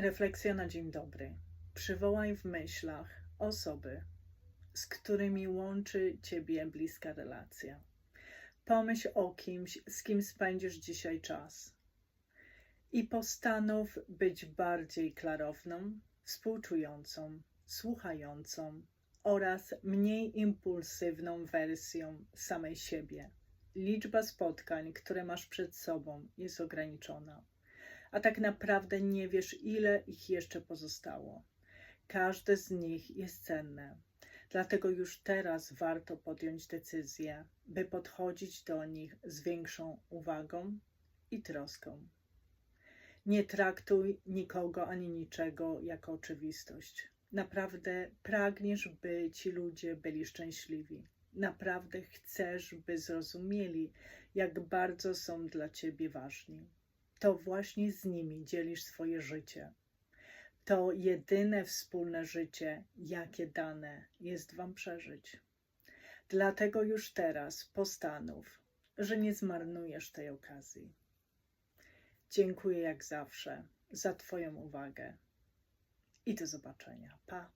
Refleksja na dzień dobry. Przywołaj w myślach osoby, z którymi łączy Ciebie bliska relacja. Pomyśl o kimś, z kim spędzisz dzisiaj czas. I postanów być bardziej klarowną, współczującą, słuchającą oraz mniej impulsywną wersją samej siebie. Liczba spotkań, które masz przed sobą, jest ograniczona a tak naprawdę nie wiesz, ile ich jeszcze pozostało. Każde z nich jest cenne, dlatego już teraz warto podjąć decyzję, by podchodzić do nich z większą uwagą i troską. Nie traktuj nikogo ani niczego jako oczywistość. Naprawdę pragniesz, by ci ludzie byli szczęśliwi. Naprawdę chcesz, by zrozumieli, jak bardzo są dla ciebie ważni to właśnie z nimi dzielisz swoje życie. To jedyne wspólne życie, jakie dane jest Wam przeżyć. Dlatego już teraz postanów, że nie zmarnujesz tej okazji. Dziękuję jak zawsze za Twoją uwagę i do zobaczenia. Pa!